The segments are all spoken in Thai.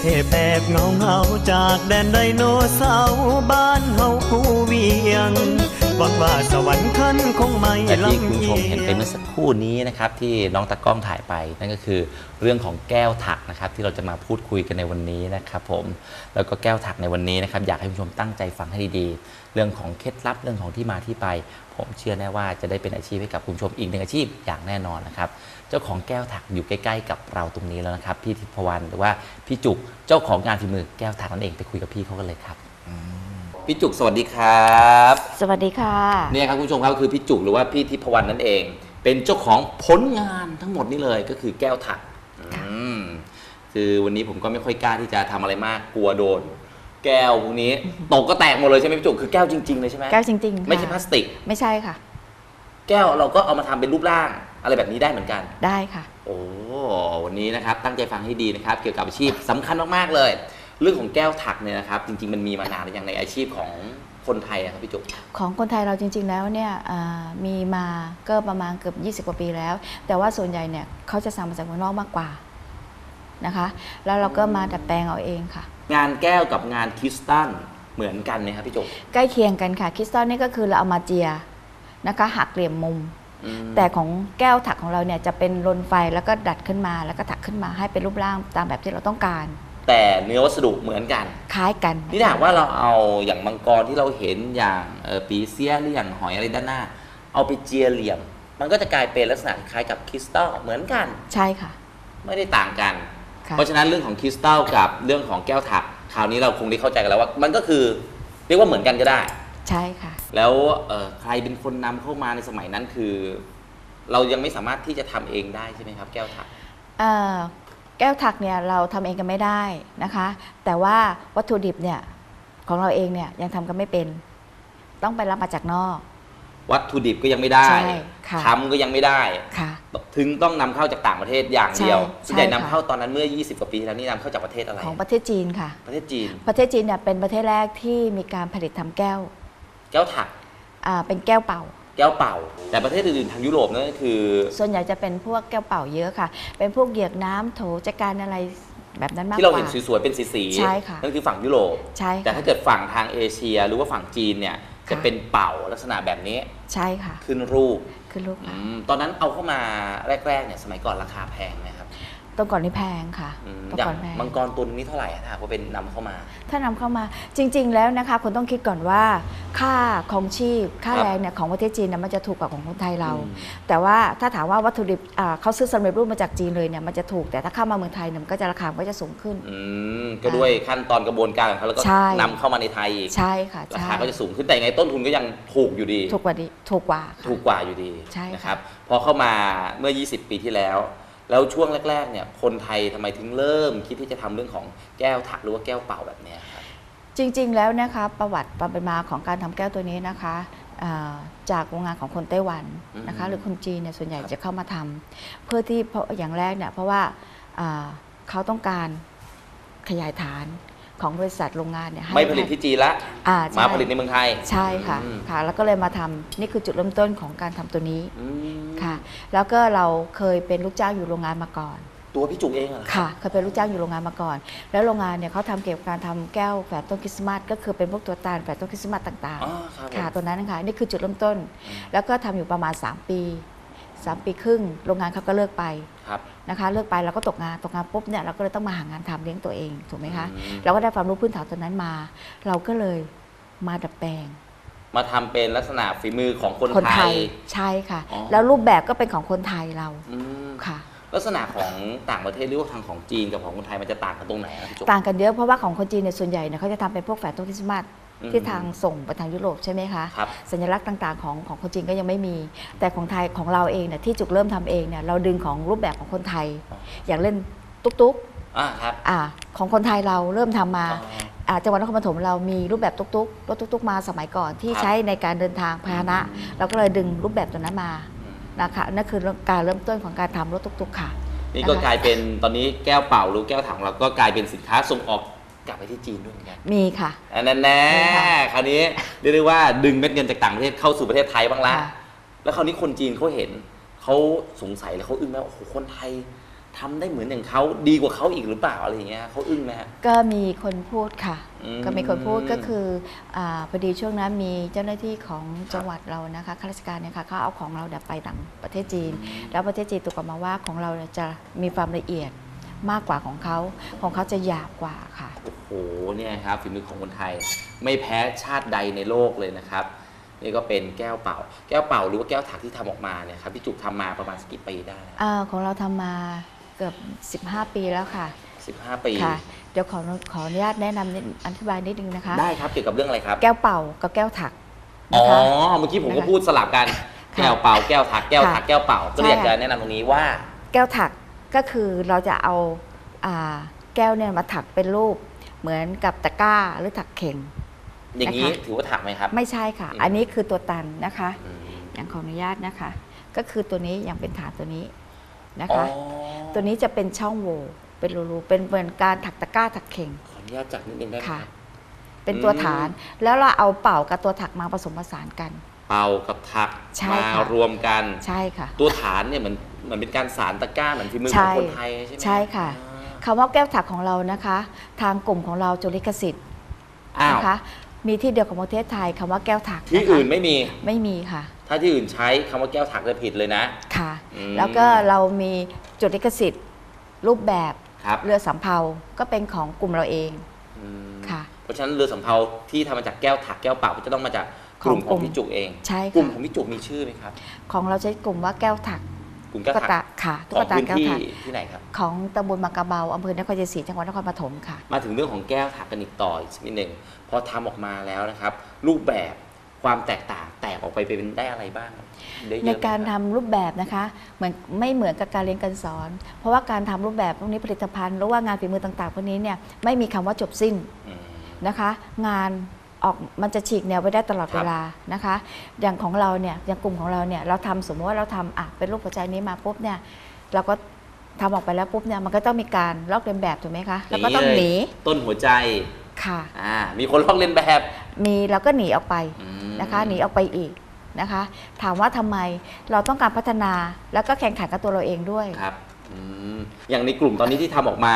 เทพแบบเงาเงาๆจากแดนไดโนเสาร์บ้านเฮาคูเวียงหวังว่าสวรรค์คันคงไม่และที่ลำคุณผู้ชเอีมเห็นยไปเมื่อสักครู่นี้นะครับที่น้องตากล้องถ่ายไปนั่นก็คือเรื่องของแก้วถักนะครับที่เราจะมาพูดคุยกันในวันนี้นะครับผมแล้วก็แก้วถักในวันนี้นะครับอยากให้คุณผู้ชมตั้งใจฟังให้ดีๆ เรื่องของเคล็ดลับเรื่องของที่มาที่ไป ผมเชื่อแน่ว่าจะได้เป็นอาชีพให้กับคุณผู้ชมอีกหนึ่งอาชีพอย่างแน่นอนนะครับ เจ้าของแก้วถักอยู่ใกล้ ๆ กับเราตรงนี้แล้วนะครับ พี่ทิพวรรณหรือว่าพี่จุกเจ้าของงานฝีมือแก้วถักนั่นเองไปคุยกับพี่เขากันเลยครับพี่จุกสวัสดีครับสวัสดีค่ะเนี่ยครับคุณผู้ชมครับคือพี่จุกหรือว่าพี่ทิพวรรณนั่นเอง เป็นเจ้าของผลงานทั้งหมดนี่เลยก็คือแก้วถักอืมคือวันนี้ผมก็ไม่ค่อยกล้าที่จะทำอะไรมากกลัวโดนแก้วพวกนี้ตกก็แตกหมดเลยใช่ไหมพี่จุกคือแก้วจริงๆเลยใช่ไหมแก้วจริงๆค่ะไม่ใช่พลาสติก ไม่ใช่ค่ะ แก้วเราก็เอามาทำเป็นรูปร่าง อะไรแบบนี้ได้เหมือนกัน ได้ค่ะ โอ้วันนี้นะครับตั้งใจฟังให้ดีนะครับ เกี่ยวกับอาชีพสำคัญมากๆเลย เรื่องของแก้วถักเนี่ยนะครับ จริง ๆ มันมีมานานหรือยังในอาชีพของคนไทยอะครับพี่จุกของคนไทยเราจริง ๆ แล้วเนี่ยอ่ามีมาก็ประมาณเกือบ 20 กว่าปีแล้ว แต่ว่าส่วนใหญ่เนี่ยเขาจะสั่งมาจากเมืองนอกมากกว่านะคะ แล้วเราก็มาดัดแปลงเอาเองค่ะ งานแก้วกับงานคริสตัลเหมือนกันไหมครับพี่จุกใกล้เคียงกันค่ะคริสตัลนี่ก็คือเราเอามาเจียนะคะหักเหลี่ยมมุมอืม แต่ของแก้วถักของเราเนี่ยจะเป็นลนไฟแล้วก็ดัดขึ้นมา แล้วก็ถักขึ้นมาให้เป็นรูปร่างตามแบบที่เราต้องการ แต่เนื้อวัสดุเหมือนกัน คล้ายกัน นี่ถ้าหากว่าเราเอาอย่างมังกรที่เราเห็นอย่างเอ่อปีเซียหรืออย่างหอยอะไรด้านหน้า เอาไปเจียเหลี่ยม มันก็จะกลายเป็นลักษณะคล้ายกับคริสตัลเหมือนกัน ใช่ค่ะ ไม่ได้ต่างกันค่ะเพราะฉะนั้นเรื่องของคริสตัลกับเรื่องของแก้วถักคราวนี้เราคงได้เข้าใจกันแล้วว่า มันก็คือเรียกว่าเหมือนกันก็ได้ ใช่ค่ะ แล้วเอ่อใครเป็นคนนำเข้ามาในสมัยนั้นคือ เรายังไม่สามารถที่จะทำเองได้ใช่ไหมครับแก้วถักเอ่อแก้วถักเนี่ยเราทำเองกันไม่ได้นะคะ แต่ว่าวัตถุดิบเนี่ยของเราเองเนี่ยยังทำกันไม่เป็น ต้องไปรับมาจากนอก วัตถุดิบก็ยังไม่ได้ใช่ค่ะทำก็ยังไม่ได้ค่ะถึงต้องนำเข้าจากต่างประเทศอย่างเดียวใช่ส่วนใหญ่ใช่นำค่ะเข้าตอนนั้นเมื่อ 20 กว่าปีที่แล้วนี่นำเข้าจากประเทศอะไรของประเทศจีนค่ะ ประเทศจีน ประเทศจีนเนี่ยเป็นประเทศแรกที่มีการผลิตทำแก้ว แก้วถักอ่าเป็นแก้วเป่า แก้วเป่า แต่ประเทศอื่นๆทางยุโรปนั่นก็คือ ส่วนใหญ่จะเป็นพวกแก้วเป่าเยอะค่ะ เป็นพวกเหยือกน้ำโถจัดการอะไรแบบนั้นมากกที่เราว่าเห็นสวยๆเป็นสีๆใช่ค่ะนั่นคือฝั่งยุโรป ใช่แต่ค่ะถ้าเกิดฝั่งทางเอเชียหรือว่าฝั่งจีนเนี่ยจะค่ะ เป็นเป่าลักษณะแบบนี้ใช่ค่ะ ขึ้นรูปคือลูกอืมตอนนั้นเอาเข้ามาแรกๆเนี่ยสมัยก่อนราคาแพงไหมครับต้นก่อนนี่แพงค่ะอืมต้นอย่างก่อนแพง มังกรตัวนึงนี่เท่าไหร่อะถ้าหากว่าเป็นนำเข้ามา ถ้านำเข้ามาจริง ๆ แล้วนะคะคุณต้องคิดก่อนว่า ค่าของชีพค่าครับแรงเนี่ยของประเทศจีนเนี่ยมันจะถูกกว่าของคนไทยเราอืมแต่ว่าถ้าถามว่าวัตถุดิบอ่าเขาซื้อสำเร็จรูปมาจากจีนเลยเนี่ยมันจะถูกแต่ถ้าเข้ามาเมืองไทยเนี่ยมันก็จะราคามันก็จะสูงขึ้น อืมก็ด้วยขั้นตอนกระบวนการของเขาแล้วก็ใช่ นำเข้ามาในไทยอีกใช่ค่ะราใช่คาก็จะสูงขึ้นแต่ยังไงต้นทุนก็ยังถูกอยู่ดี ถูกกว่าดีถูกกว่าค่ะ ถูกกว่าอยู่ดีใช่ค่ะ นะครับพอเข้ามาเมื่อ 20 ปีที่แล้ว แล้วช่วงแรก ๆ เนี่ยคนไทยทำไมถึงเริ่มคิดที่จะทำเรื่องของแก้วถักหรือว่าแก้วเป่าแบบเนี้ยครับ จริง ๆ แล้วนะคะประวัติความเป็นมาของการทำแก้วตัวนี้นะคะอ่าจากโรงงานของคนไต้หวันนะคะอืมหรือคนจีนเนี่ยส่วนใหญ่ครับจะเข้ามาทำเพื่อที่เพราะอย่างแรกเนี่ยเพราะว่าอ่าเขาต้องการขยายฐานของบริษัทโรงงานเนี่ยให้ไม่ผลิตที่จีนละอ่ใช่มาผลิตในเมืองไทย ใช่ค่ะอืมค่ะ แล้วก็เลยมาทำนี่คือจุดเริ่มต้นของการทำตัวนี้อืมค่ะ แล้วก็เราเคยเป็นลูกจ้างอยู่โรงงานมาก่อน ตัวพี่จุกเองเหรอรับค่ะเคยเป็นลูกจ้างอยู่โรงงานมาก่อน แล้วโรงงานเนี่ยเขาทำเกี่ยวกับการทำแก้วแฝดต้นคริสต์มาสก็คือเป็นพวกตัวตาลแฝดต้นคริสต์มาสต่างอ๋อครับๆ ค่ะผมตัวนั้นนะคะนี่คือจุดเริ่มต้น แล้วก็ทำอยู่ประมาณ 3 ปี 3 ปีครึ่ง โรงงานเขาก็เลิกไปครับ นะคะ เลิกไปเราก็ตกงานตกงานปุ๊บเนี่ยเราก็เลยต้องมาหางานทำเลี้ยงตัวเองถูกไหมคะอืม เราก็ได้ความรู้พื้นฐานตัวนั้นมา เราก็เลยมาดัดแปลง มาทำเป็นลักษณะฝีมือของคนคนไทไทย ยใช่ค่ะ อ๋อ แล้วรูปแบบก็เป็นของคนไทยเราอืมค่ะ ลักษณะของต่างประเทศหรือว่าทางของจีนกับของคนไทยมันจะต่างกันตรงไหนนะพี่จุกต่างกันเยอะเพราะว่าของคนจีนเนี่ยส่วนใหญ่เนี่ยเขาจะทำเป็นพวกแฝดต้นคริสต์มาสอืมที่ทางส่งไปทางยุโรปใช่ไหมคะครับสัญลักษณ์ต่างๆของของคนจีนก็ยังไม่มี แต่ของไทยของเราเองเนี่ยที่จุกเริ่มทำเองเนี่ยเราดึงของรูปแบบของคนไทย อ๋ออย่างเล่นตุ๊กตุ๊กอ่าครับอ่าของคนไทยเราเริ่มทำมาอ๋ออ่าจังหวัดนครปฐมเรามีรูปแบบตุ๊กตุ๊กรถตุ๊กตุ๊กมาสมัยก่อนที่ครับ ใช้ในการเดินทางพาหนะอืมเราก็เลยดึงรูปแบบตัวนั้นมาอืม นะคะนั่นคือการเริ่มต้นของการทำรถตุ๊กตุ๊กค่ะ นี่ก็นะคะกลายเป็นตอนนี้แก้วเป่าหรือแก้วถังของเราก็กลายเป็นสินค้าส่งออกกลับไปที่จีนด้วยเหมือนกันมีค่ะอันนั้นแน่มีค่ะคราวนี้เรียกได้ว่าดึงเม็ดเงินจากต่างประเทศเข้าสู่ประเทศไทยบ้างละค่ะแล้วคราวนี้คนจีนเขาเห็นเขาสงสัยแล้วเขาอึ้งไหมว่าโอ้โหคนไทย ทำได้เหมือนอย่างเขาดีกว่าเขาอีกหรือเปล่าอะไรอย่างเงี้ยเขาอึ้งไหมฮะ ก็มีคนพูดค่ะ อืมก็มีคนพูดก็คืออาพอดีช่วงนั้นมีเจ้าหน้าที่ของจังหวัดเรานะคะข้าราชการเนี่ยค่ะเขาเอาของเราเนี่ยไปต่างประเทศจีน แล้วประเทศจีนตรวจออกมาว่าของเราเนี่ยจะมีความละเอียดมากกว่าของเขาของเขาจะหยาบกว่าค่ะ โอ้โหเนี่ยครับฝีมือของคนไทยไม่แพ้ชาติใดในโลกเลยนะครับ นี่ก็เป็นแก้วเป่า แก้วเป่าหรือว่าแก้วถักที่ทำออกมาเนี่ยครับพี่จุกทำมาประมาณสักกี่ปีได้อาของเราทำมา เกือบ 15 ปีแล้วค่ะ 15 ปีค่ะ เดี๋ยวขอขออนุญาตแนะนำนิดอธิบายนิดนึงนะคะ ได้ครับเกี่ยวกับเรื่องอะไรครับ แก้วเป่ากับแก้วถักอ๋อ นะคะ เมื่อกี้ผมก็นะคะพูดสลับกัน ค่ะแก้วเป่าแก้วถักแก้วถักค่ะแก้วเป่าก็เลยอยากใช่จะแนะนำตรงนี้ว่า แก้วถักก็คือเราจะเอาอ่าแก้วเนี่ยมาถักเป็นรูป เหมือนกับตะกร้าหรือถักเข่ง อย่างนี้นะคะ ถือว่าถักไหมครับ ไม่ใช่ค่ะ อืม อันนี้คือตัวตันนะคะ อืมอย่างขออนุญาตนะคะ ก็คือตัวนี้อย่างเป็นฐานตัวนี้ นะอ๋อคะ ตัวนี้จะเป็นช่องโหว่เป็นรูๆเป็นเหมือนการถักตะกร้าถักเข่งขออนุญาตจับนิดนึงได้ไหมค่ะ ครับเป็นตัวอืมฐานแล้วเราเอาเป่ากับตัวถักมาผสมผสานกัน เป่ากับถักใช่มาค่ะ รวมกัน ใช่ค่ะ ตัวฐานเนี่ยเหมือนเหมือนเป็นการสารตะกร้าเหมือนฝีมือขใช่องคนไทยใช่ไหมใช่ค่ะ คำว่าแก้วถักของเรานะคะ ทางกลุ่มของเราจดลิขสิทธิ์อ้าวนะคะ มีที่เดียวของประเทศไทยคำว่าแก้วถักที่นะคะอื่นไม่มี ไม่มีค่ะ ถ้าที่อื่นใช้คำว่าแก้วถักจะผิดเลยนะ ค่ะอืม แล้วก็เรามีจดลิขสิทธิ์ รูปแบบครับเรือสำเภาก็เป็นของกลุ่มเราเองอืมค่ะ เพราะฉะนั้นเรือสำเภาที่ทำมาจากแก้วถักแก้วเป่าก็จะต้องมาจากกลุ่มของของพี่จุกเองใช่กลุ่มค่ะของพี่จุกมีชื่อไหมครับ ของเราใช้กลุ่มว่าแก้วถักกลุ่มแก้วตุ๊กถัตากค่ะขตุ๊อกงตาพื้นแก้วที่ถักที่ไหนครับของตำบลบางกระเบาอำเภอนครชัยศรีจังหวัดนครปฐมค่ะ มาถึงเรื่องของแก้วถักกันอีกต่ออีกนิดหนึ่งพอทำออกมาแล้วนะครับ รูปแบบ ความแตกต่างแตกออกไปเป็นได้อะไรบ้างได้เยอะในไหมการคทำบรูปแบบนะคะเหมือนไม่เหมือนกับการเรียนการสอน เพราะว่าการทำรูปแบบพวกนี้ผลิตภัณฑ์หรือว่างานฝีมือต่างๆพวกนี้เนี่ยไม่มีคำว่าจบสิ้นอืมนะคะ งานออกมันจะฉีกแนวไปได้ตลอดครับเวลานะคะ อย่างของเราเนี่ยอย่างกลุ่มของเราเนี่ยเราทำสมมติว่าเราทำอะเป็นรูปหัวใจนี้มาปุ๊บเนี่ยเราก็ทำออกไปแล้วปุ๊บเนี่ยมันก็ต้องมีการลอกเลียนแบบถูกไหมคะแล้วก็ต้องหนีต้นหัวใจค่ะอ่ามีคนลอกเลียนแบบ มีเราก็หนีออกไปอืม นะคะหนีออกไปอีกนะคะ ถามว่าทำไมเราต้องการพัฒนาแล้วก็แข่งขันกับตัวเราเองด้วยครับอืมอย่างในกลุ่มตอนนี้ที่ทำออกมา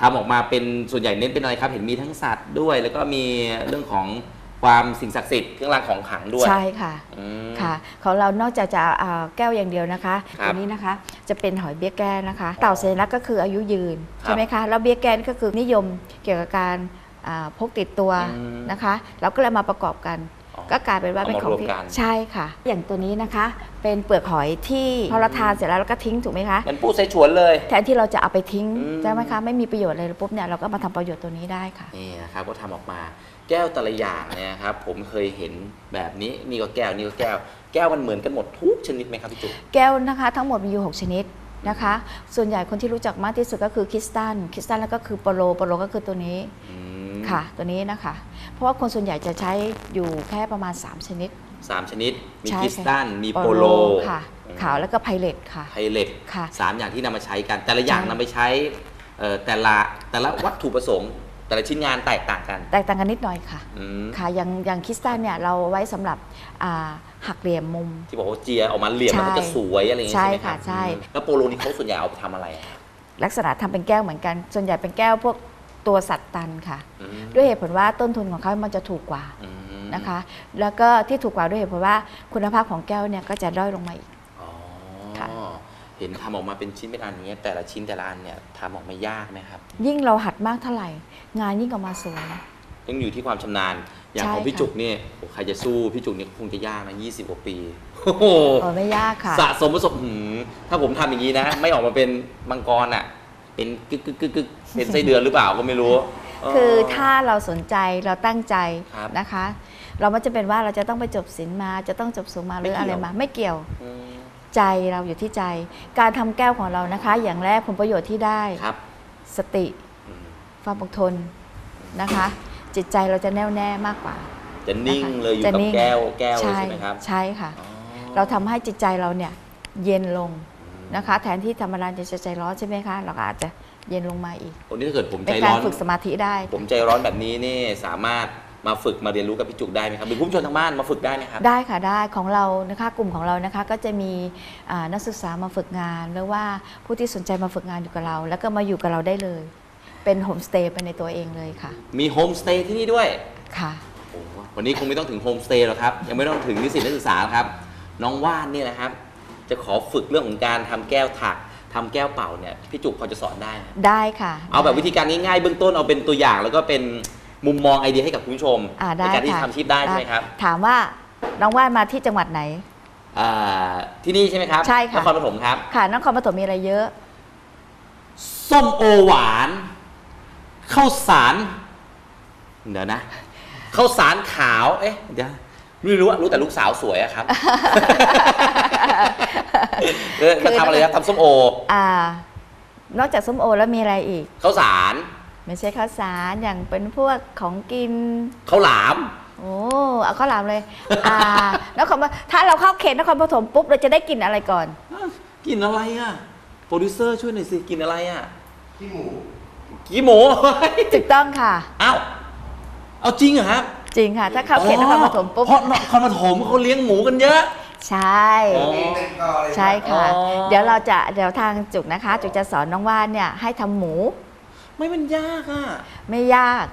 ทำออกมาเป็นส่วนใหญ่เน้นเป็นอะไรครับ เห็นมีทั้งสัตว์ด้วย แล้วก็มีเรื่องของความสิ่งศักดิ์สิทธิ์เครื่องรางของขลังด้วย ใช่ค่ะอืมค่ะของเรานอกจากจะอ่าแก้วอย่างเดียวนะคะครับตัวนี้นะคะจะเป็นหอยเบี้ยแก้นะคะ เต่าสัญลักษณ์ก็คืออายุยืนครับใช่ไหมคะแล้วเบี้ยแก้นี่ก็คือนิยมเกี่ยวกับการอ่าพกติดตัวอืมนะคะ เราก็เลยมาประกอบกันอ๋อ ก็กลายเป็นว่าเป็นของเอามารวมที่กันใช่ค่ะ อย่างตัวนี้นะคะ เป็นเปลือกหอยที่พอเราทานเสร็จแล้วเราก็ทิ้งถูกไหมคะมันปูใส่ฉวนเลย แทนที่เราจะเอาไปทิ้งอืมใช่ไหมคะไม่มีประโยชน์เลยปุ๊บเนี่ยเราก็มาทำประโยชน์ตัวนี้ได้ค่ะนี่นะครับก็ทำออกมาแก้วแต่ละอย่างเนี่ยครับผมเคยเห็นแบบนี้นี่ก็แก้วนี่ก็แก้ว แก้วมันเหมือนกันหมดทุกชนิดไหมครับพี่จุ๊บแก้วนะคะ ทั้งหมดมีอยู่ 6 ชนิดนะคะ ส่วนใหญ่คนที่รู้จักมากที่สุดก็คือคริสตัลคริสตัลแล้วก็คือโปโลโปโลก็คือตัวนี้อืม ค่ะ ตัวนี้นะคะ เพราะว่าคนส่วนใหญ่จะใช้อยู่แค่ประมาณ 3 ชนิดสามชนิด มีใช่คริสตัลมีค่ะโปโลค่ะอืมขาวแล้วก็ไพเรตค่ะ ไพเล็ตค่ะสามอย่างที่นำมาใช้กัน แต่ละอย่างใช่ นำไปใช้เอ่อแต่ละแต่ละวัตถุประสงค์ แต่ละชิ้นงานแตกต่างกันแตกต่างกันนิดหน่อยค่ะ อืมค่ะอย่างอย่างคริสตัลเนี่ยเราไว้สำหรับอ่าหักเหลี่ยมมุม ที่บอกว่าเจียออกมาเหลี่ยมแล้วมันจะใช่สวยอะไรอย่างเงี้ยใช่ใช่ไหมครับค่ะใช่ อืมแล้วโปโลนี่เขาส่วนใหญ่เอาไปทำอะไรอะลักษณะทำเป็นแก้วเหมือนกัน ส่วนใหญ่เป็นแก้วพวก ตัวสัตว์ตันค่ะอืมด้วยเหตุผลว่าต้นทุนของเขามันจะถูกกว่าอืมนะคะ แล้วก็ที่ถูกกว่าด้วยเหตุผลว่าคุณภาพของแก้วเนี่ยก็จะด้อยลงมาอีกอ๋อค่ะเห็นทำออกมาเป็นชิ้นเป็นอันอย่างเงี้ยแต่ละชิ้นแต่ละอันเนี่ยทำออกมายากไหมครับ ยิ่งเราหัดมากเท่าไหร่ งานยิ่งออกมาสวยต้องอยู่ที่ความชำนาญ อย่างใช่ของพี่ค่ะจุกเนี่ยโอ้ใครจะสู้พี่จุกเนี่ยคงจะยากนะ20กว่าปีโอ้โหเออไม่ยากค่ะ สะสมประสบหืมถ้าผมทำอย่างนี้นะ ไม่ออกมาเป็นมังกรอะ เป็นกึกกึกกึกกึกเป็นไส้เดือนหรือเปล่าก็ไม่รู้เคือถ้าเราสนใจเราตั้งใจครับนะคะ เราไม่จะเป็นว่าเราจะต้องไปจบศิลป์มาจะต้องจบสูงมาหรือไม่เกี่อะไรยวมา ไม่เกี่ยวอืมใจเราอยู่ที่ใจ การทำแก้วของเรานะคะ อย่างแรกผลประโยชน์ที่ได้ครับ สติอืมความอดทนนะคะ จิตใจเราจะแน่วแน่มากกว่า จะนิ่งนะคะเลยอยู่จะกับนิ่งแก้วแก้วเลยใช่ไหมครับ ใช่ค่ะอ๋อเราทำให้จิตใจเราเนี่ยเย็นลง นะคะ แทนที่ธรรมดาจะใจร้อนใช่ไหมคะ เราก็อาจจะเย็นลงมาอีกวันนี้ถ้าเกิดผมเป็ใจนการร้อนฝึกสมาธิได้ ผมใจร้อนแบบนี้นี่สามารถมาฝึกมาเรียนรู้กับพี่จุกได้ไหมครับหรือผู้ชมทางบ้านมาฝึกได้ไหมครับ ได้ค่ะได้ของเรานะคะกลุ่มของเรานะคะก็จะมีอ่านักศึกษามาฝึกงานหรือว่าผู้ที่สนใจมาฝึกงานอยู่กับเรา แล้วก็มาอยู่กับเราได้เลย เป็นโฮมสเตย์ไปในตัวเองเลยค่ะมีโฮมสเตย์ที่นี่ด้วยค่ะ โอ้โหวันนี้คงไม่ต้องถึงโฮมสเตย์หรอกครับ ยังไม่ต้องถึงนิสิตนักศึกษาหรอกครับ น้องว่านเนี่ยนะครับ จะขอฝึกเรื่องของการทำแก้วถักทำแก้วเป่าเนี่ยพี่จุกพอจะสอนได้ไหมได้ค่ะ เอาแบบได้วิธีการง่ายๆเบื้องต้นเอาเป็นตัวอย่างแล้วก็เป็นมุมมองไอเดียให้กับคุณผู้ชมอ่าในได้การที่ค่ะทำชีพได้ใช่ไหมครับ ถามว่าน้องว่านมาที่จังหวัดไหนอ่าที่นี่ใช่ไหมครับใช่ค่ะนครปฐมครับค่ะนครปฐมมีอะไรเยอะ ส้มโอหวานข้าวสารเดี๋ยวนะข้าวสารขาวเอ๊ะเดี๋ยว ไม่รู้อะรู้แต่ลูกสาวสวยอะครับ เออมาทำอะไรครับทำส้มโอ อ่า นอกจากส้มโอแล้วมีอะไรอีกข้าวสารไม่ใช่ข้าวสารอย่างเป็นพวกของกินข้าวหลาม โอ้เอาข้าวหลามเลย อ่านครปถ้าเราเข้าเขตนครปฐมปุ๊บเราจะได้กินอะไรก่อน กินอะไรอะโปรดิวเซอร์ช่วยหน่อยสิกินอะไรอะขี้หมูกี่หมูถูกต้องค่ะอ้าวเอาจริงเหรอครับ จริงค่ะ ถ้าเข้าเขตนครปฐมปุ๊บเพราะนครปฐมเขาเลี้ยงหมูกันเยอะ ใช่อ๋อเองเป็นกอเลยใช่ค่ะอ๋อเดี๋ยวเราจะเดี๋ยวทางจุกนะคะ จุกจะสอนน้องว่านเนี่ยให้ทำหมู ไม่มันยากอะไม่ยาก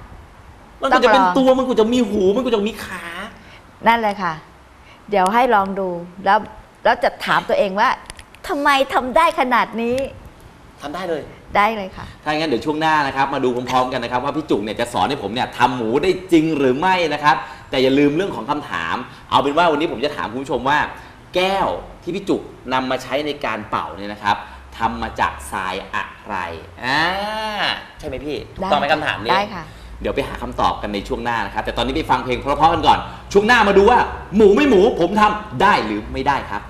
มันก็จะเป็นต้องลองตัวมันก็จะมีหูมันก็จะมีขา นั่นเลยค่ะ เดี๋ยวให้ลองดูแล้วแล้วจะถามตัวเองว่าทำไมทำได้ขนาดนี้ ทำได้เลย ได้เลยค่ะ ถ้าอย่างนั้นเดี๋ยวช่วงหน้านะครับมาดูพร้อมๆกันนะครับว่าพี่จุกเนี่ยจะสอนให้ผมเนี่ยทำหมูได้จริงหรือไม่นะครับ แต่อย่าลืมเรื่องของคำถาม เอาเป็นว่าวันนี้ผมจะถามคุณผู้ชมว่า แก้วที่พี่จุกนำมาใช้ในการเป่าเนี่ยนะครับทำมาจากทรายอะไรอ่าใช่ไหมพี่ถูกต้องไหมคำถามนี้ ได้ค่ะ เดี๋ยวไปหาคำตอบกันในช่วงหน้านะครับ แต่ตอนนี้ไปฟังเพลงเพราะๆกันก่อน ช่วงหน้ามาดูว่า หมูไม่หมูผมทำได้หรือไม่ได้ครับ